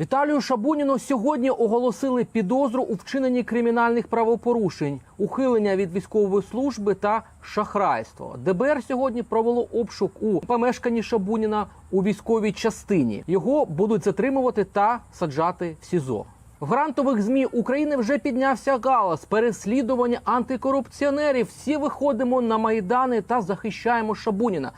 Віталію Шабуніну сьогодні оголосили підозру у вчиненні кримінальних правопорушень, ухилення від військової служби та шахрайство. ДБР сьогодні провело обшук у помешканні Шабуніна у військовій частині. Його будуть затримувати та саджати в СІЗО. В грантових змі України вже піднявся галас переслідування антикорупціонерів. Всі виходимо на майдани та захищаємо Шабуніна.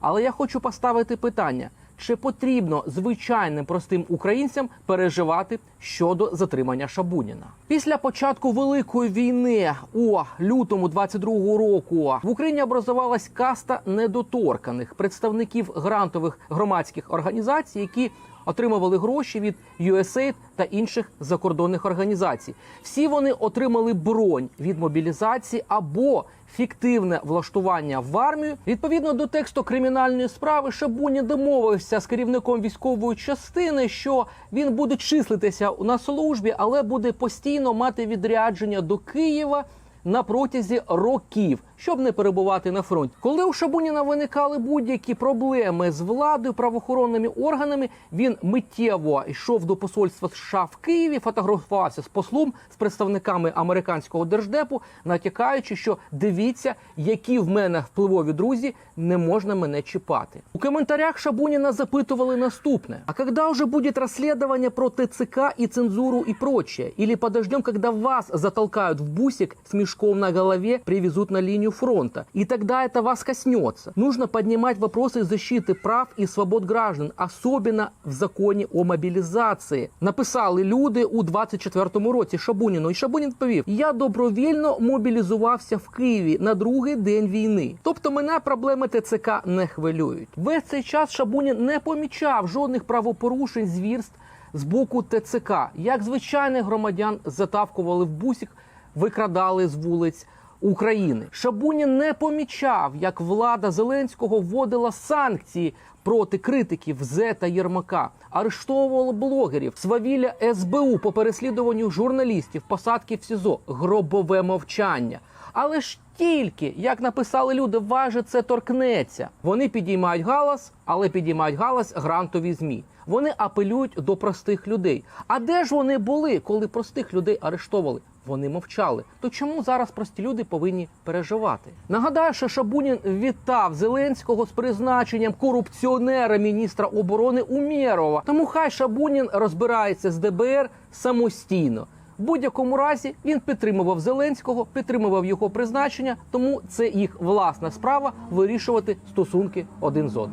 Але я хочу поставити питання: чи потрібно звичайним простим українцям переживати щодо затримання Шабуніна? Після початку великої війни у лютому 22-го року в Україні образувалась каста недоторканих представників грантових громадських організацій, які отримували гроші від USAID та інших закордонних організацій. Всі вони отримали бронь від мобілізації або фіктивне влаштування в армію. Відповідно до тексту кримінальної справи, Шабунін домовився з керівником військової частини, що він буде числитися на службі, але буде постійно мати відрядження до Києва на протязі років, щоб не перебувати на фронті. Коли у Шабуніна виникали будь-які проблеми з владою, правоохоронними органами, він миттєво йшов до посольства США в Києві, фотографувався з послом, з представниками американського держдепу, натякаючи, що дивіться, які в мене впливові друзі, не можна мене чіпати. У коментарях Шабуніна запитували наступне: а когда уже будет расследование про ТЦК и цензуру и прочее? Или подождем, когда вас затолкают в бусик с мешком на голове, привезут на линию фронта? И тогда это вас коснется. Нужно поднимать вопросы защиты прав и свобод граждан, особенно в законі о мобілізації. Написали люди у 24-му році Шабуніну. І Шабунін відповів: Я добровільно мобілізувався в Києві на другий день війни. Тобто мене проблеми ТЦК не хвилюють. Весь цей час Шабунін не помічав жодних правопорушень, звірств з боку ТЦК. Як звичайних громадян затавкували в бусік, викрадали з вулиць. України Шабунін не помічав, як влада Зеленського вводила санкції проти критиків Зе та Єрмака, арештовувала блогерів, свавілля СБУ по переслідуванню журналістів, посадки в СІЗО, гробове мовчання. Але ж тільки, як написали люди, важе це торкнеться. Вони підіймають галас, але підіймають галас грантові змі. Вони апелюють до простих людей. А де ж вони були, коли простих людей арештовували? Вони мовчали. То чому зараз прості люди повинні переживати? Нагадаю, що Шабунін вітав Зеленського з призначенням корупціонера міністра оборони Умєрова. Тому хай Шабунін розбирається з ДБР самостійно. В будь-якому разі він підтримував Зеленського, підтримував його призначення, тому це їх власна справа вирішувати стосунки один з одним.